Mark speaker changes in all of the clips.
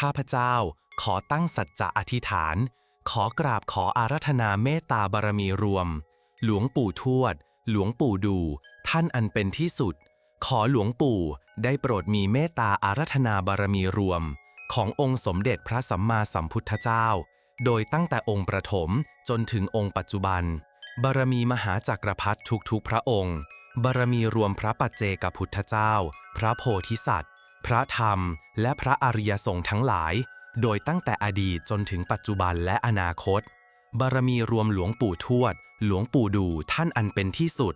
Speaker 1: ข้าพเจ้า ขอตั้งสัจจะอธิษฐาน ขอกราบขออารัธนาเมตตาบารมีรวม หลวงปู่ทวด หลวงปู่ดู ท่านอันเป็นที่สุด ขอหลวงปู่ ได้โปรดมีเมตตาอารัธนาบารมีรวม ขององค์สมเด็จพระสัมมาสัมพุทธเจ้า โดยตั้งแต่องค์ประถมจนถึงองค์ปัจจุบัน บารมีมหาจักรพรรดิทุกๆพระองค์ บารมีรวมพระปัจเจกพุทธเจ้า พระโพธิสัตว์ พระธรรม และพระอริยสงฆ์ทั้งหลาย โดยตั้งแต่อดีตจนถึงปัจจุบันและอนาคต บารมีรวมหลวงปู่ทวด หลวงปู่ดูท่านอันเป็นที่สุด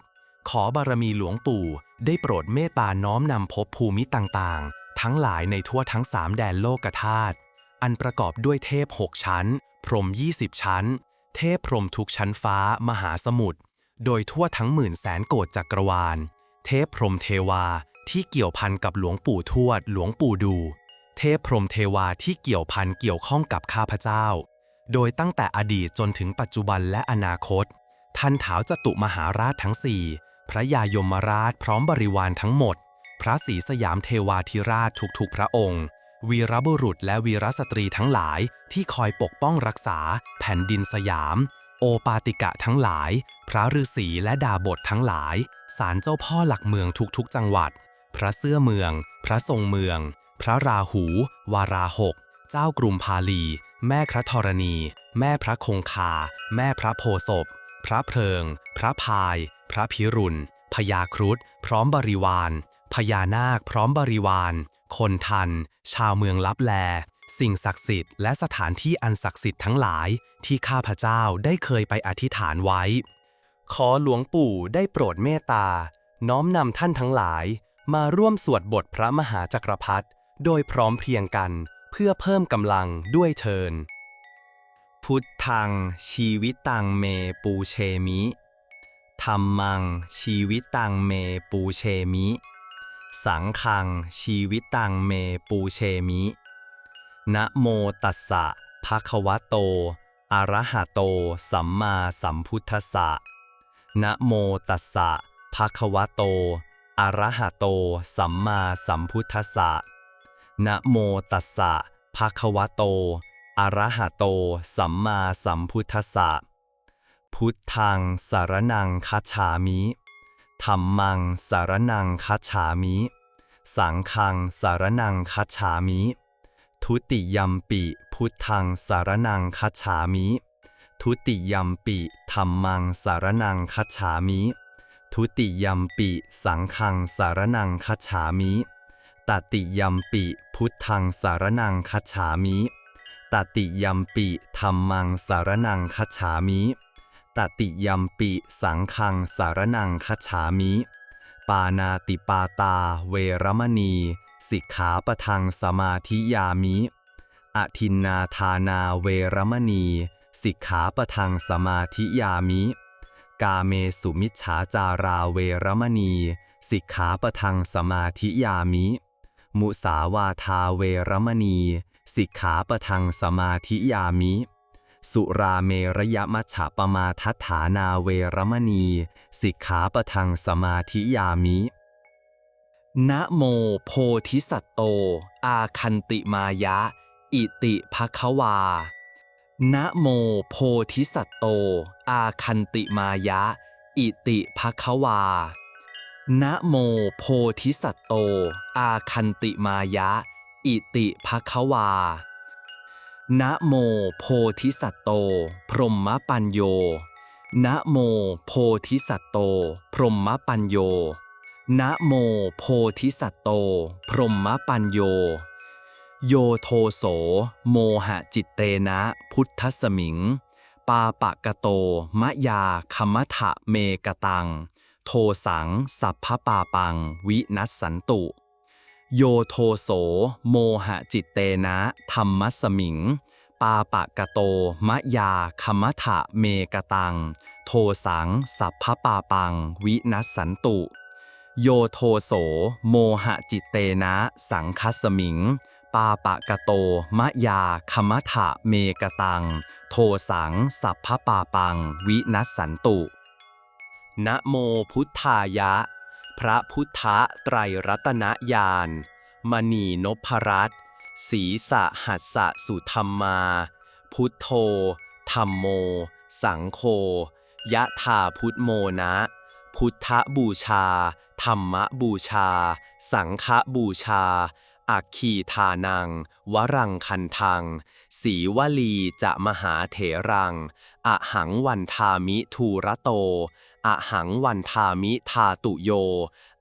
Speaker 1: ขอบารมีหลวงปู่ ได้โปรดเมตตาน้อมนำภพภูมิต่างๆ ทั้งหลายในทั่วทั้งสามแดนโลกธาตุอันประกอบด้วยเทพหกชั้น พรหม20 ชั้น เทพพรหมทุกชั้นฟ้ามหาสมุทรโดยทั่วทั้งหมื่นแสนโกฏจักรวาล เทพพรหมเทวา ที่เกี่ยวพันกับหลวงปู่ทวด หลวงปู่ดู เทพพรมเทวาที่เกี่ยวพันเกี่ยวข้องกับข้าพเจ้า โดยตั้งแต่อดีตจนถึงปัจจุบันและอนาคต ท่านถาวจตุมหาราชทั้งสี่พระยายมราชพร้อมบริวารทั้งหมด พระศรีสยามเทวาธิราชทุกๆพระองค์ วีรบุรุษและวีรสตรีทั้งหลายที่คอยปกป้องรักษา แผ่นดินสยาม โอปาติกะทั้งหลาย พระฤาษีและดาบททั้งหลายศาลเจ้าพ่อหลักเมืองทุกๆจังหวัด พระเสื้อเมือง พระทรงเมือง พระราหู วาราหก เจ้ากรุมพาลี แม่พระธรณี แม่พระคงคา แม่พระโพศพ พระเพลิง พระพาย พระพิรุณ พญาครุฑพร้อมบริวาร พญานาคพร้อมบริวาร คนทัน ชาวเมืองลับแล สิ่งศักดิ์สิทธิ์และสถานที่อันศักดิ์สิทธิ์ทั้งหลาย ที่ข้าพเจ้าได้เคยไปอธิษฐานไว้ ขอหลวงปู่ได้โปรดเมตตา น้อมนำท่านทั้งหลาย มาร่วมสวดบทพระมหาจักรพรรดิโดยพร้อมเพรียงกันเพื่อเพิ่มกำลังด้วยเชิญ พุทธัง ชีวิตตังเมปูเชมิธรรมัง ชีวิตตังเมปูเชมิ สังฆัง ชีวิตตังเมปูเชมิ นะโมตัสสะภะคะวะโต อะระหะโต สัมมาสัมพุทธัสสะ นะโมตัสสะภะคะวะโต อะระหะโต สัมมาสัมพุทธัสสะ นะโมตัสสะภะคะวะโต อะระหะโต สัมมาสัมพุทธัสสะ พุทธังสารนังคัจฉามิธัมมังสารนังคัจฉามิ สังฆังสารนังคัจฉามิ ทุติยัมปิพุทธังสารนังคัจฉามิ ทุติยัมปิธัมมังสารนังคัจฉามิ ทุติยมปิสังฆังสารนังคัจฉามิตติยมปิพุทธังสารนังคัจฉามิตติยมปิธัมมังสารนังคัจฉามิตติยมปิสังฆังสารนังคัจฉามิ ปานาติปาตาเวรมณี สิกขาปะทังสมาธิยามิ อทินนาทานาเวรมณี สิกขาปะทังสมาธิยามิ กาเมสุมิจฉาจาราเวรมณี สิกขาปะทังสมาธิยามิ มุสาวาทาเวรมณี สิกขาปะทังสมาธิยามิ สุราเมระยะมัชฌปมาทัฏฐานาเวรมณี สิกขาปะทังสมาธิยามิ นะโมโพธิสัตโต อาคันติมายะ อิติภควา นะโมโพธิสัตโต อาคันติมายะ อิติภควา นะโมโพธิสัตโต อาคันติมายะ อิติภควา นะโมโพธิสัตโต พรหมปัญโย นะโมโพธิสัตโต พรหมปัญโย นะโมโพธิสัตโต พรหมปัญโย โยโทโส โมหะจิตเตนะ พุทธสมิง ปาปะกะโต มะยาคมะทะเมกะตัง โทสัง สัพพปาปัง วินัสสันตุ โยโทโส โมหะจิตเตนะ ธรรมสมิง ปาปะกะโต มะยาคมะทะเมกะตัง โทสัง สัพพปาปัง วินัสสันตุ โยโทโส โมหะจิตเตนะ สังคัสมิง ปาปะกะโต มะยาคมะทะเมกะตัง โทสัง สัพพปาปัง วินัสสันตุ นะโมพุทธายะ พระพุทธไตรรัตนญาณมณีนพรัตศีสะหัสสะสุธรรมา พุทโธธรรมโม สังโฆยะธาพุทโมนะ พุทธบูชา ธรรมบูชา สังฆบูชา อัคคีทานัง วรังคันทัง สีวลีจะมหาเถรัง อหังวันทามิทูระโต อหังวันทามิทาตุโย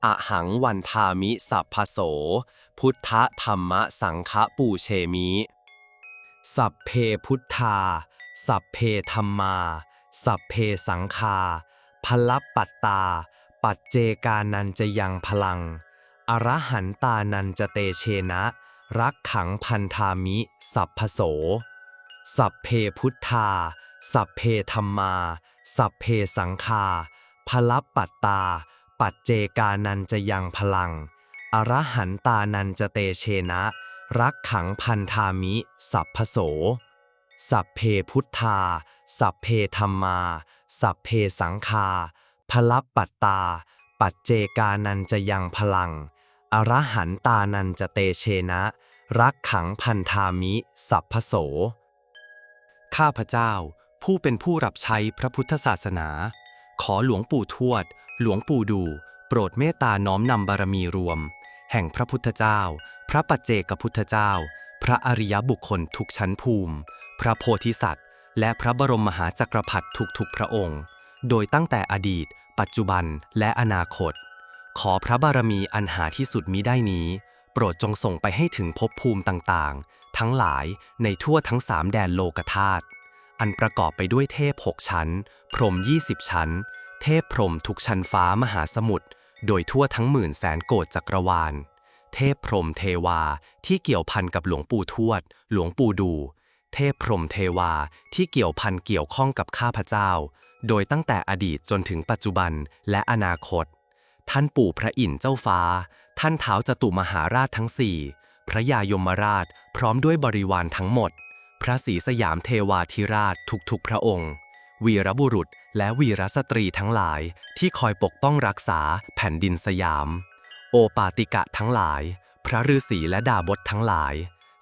Speaker 1: อหังวันทามิสัพพโส พุทธธรรมสังฆปูเชมิ สัพเพพุทธา สัพเพธรรมา สัพเพสังฆาพลับปัตตา ปัจเจกานันจะยังพลัง อรหันตานันจะเตเชนะ รักขังพันธามิ สัพพโส สัพเพพุทธา สัพเพธรรมา สัพเพสังฆาพลับปัตตา ปัจเจกานันจะยังพลัง อรหันตานันจะเตเชนะ รักขังพันธามิ สัพพโส สัพเพพุทธา สัพเพธรรมา สัพเพสังฆาพลับปัตตา ปัจเจกานันจะยังพลัง อรหันตานันจะเตเชนะ รักขังพันธามิ สัพพโส ข้าพเจ้า ผู้เป็นผู้รับใช้พระพุทธศาสนา ขอหลวงปู่ทวด หลวงปู่ดู โปรดเมตตาน้อมนำบารมีรวม แห่งพระพุทธเจ้า พระปัจเจกพุทธเจ้า พระอริยบุคคลทุกชั้นภูมิ พระโพธิสัตว์ และพระบรมมหาจักรพรรดิทุกๆพระองค์ โดยตั้งแต่อดีต ปัจจุบันและอนาคต ขอพระบารมีอันหาที่สุดมิได้นี้ โปรดจงส่งไปให้ถึงภพภูมิต่างๆ ทั้งหลายในทั่วทั้งสามแดนโลกธาตุอันประกอบไปด้วยเทพหกชั้น พรหม20ชั้น เทพพรหมทุกชั้นฟ้ามหาสมุทรโดยทั่วทั้งหมื่นแสนโกฏจักรวาล เทพพรหมเทวาที่เกี่ยวพันกับหลวงปู่ทวด หลวงปู่ดู เทพพรหมเทวาที่เกี่ยวพันเกี่ยวข้องกับข้าพเจ้า โดยตั้งแต่อดีตจนถึงปัจจุบันและอนาคต ท่านปู่พระอินทร์เจ้าฟ้า ท่านเท้าจตุมหาราชทั้งสี่พระยายมราชพร้อมด้วยบริวารทั้งหมด พระศรีสยามเทวาธิราชทุกๆพระองค์ วีรบุรุษและวีรสตรีทั้งหลายที่คอยปกป้องรักษาแผ่นดินสยาม โอปาติกะทั้งหลาย พระฤาษีและดาบททั้งหลาย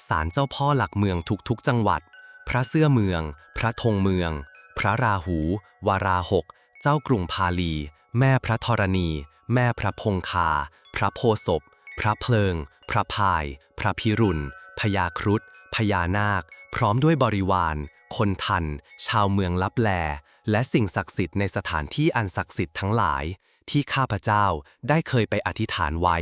Speaker 1: ศาลเจ้าพ่อหลักเมืองทุกๆจังหวัด พระเสื้อเมือง พระธงเมือง พระราหู วาราหก เจ้ากรุงพาลี แม่พระธรณี แม่พระพงคา พระโพศพ พระเพลิง พระพาย พระพิรุณ พญาครุฑพญานาค พร้อมด้วยบริวาร คนทัน ชาวเมืองลับแล และสิ่งศักดิ์สิทธิ์ในสถานที่อันศักดิ์สิทธิ์ทั้งหลาย ที่ข้าพเจ้าได้เคยไปอธิษฐานไว้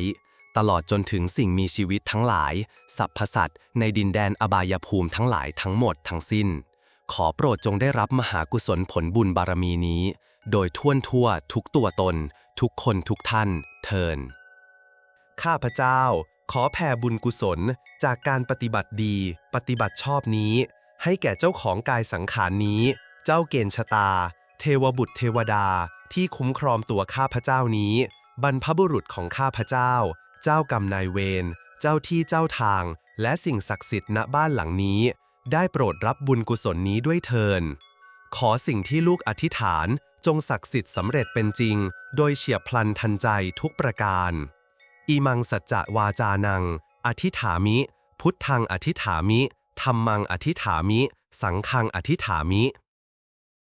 Speaker 1: ตลอดจนถึงสิ่งมีชีวิตทั้งหลาย สัพพสัตว์ในดินแดนอบายภูมิทั้งหลายทั้งหมดทั้งสิ้น ขอโปรดจงได้รับมหากุศลผลบุญบารมีนี้ โดยท่วนทั่วทุกตัวตน ทุกคนทุกท่านเทิน ข้าพเจ้าขอแผ่บุญกุศลจากการปฏิบัติดี ปฏิบัติชอบนี้ ให้แก่เจ้าของกายสังขารนี้ เจ้าเกณฑ์ชะตา เทวบุตรเทวดาที่คุ้มครองตัวข้าพเจ้านี้ บรรพบุรุษของข้าพเจ้า เจ้ากรรมนายเวรเจ้าที่เจ้าทาง และสิ่งศักดิ์สิทธิ์ณบ้านหลังนี้ ได้โปรดรับบุญกุศลนี้ด้วยเทิน ขอสิ่งที่ลูกอธิษฐาน จงศักดิ์สิทธิ์สำเร็จเป็นจริง โดยเฉียบพลันทันใจทุกประการอิมังสัจจะวาจานัง อธิฐามิ พุทธังอธิฐามิธรรมังอธิฐามิ สังฆังอธิฐามิ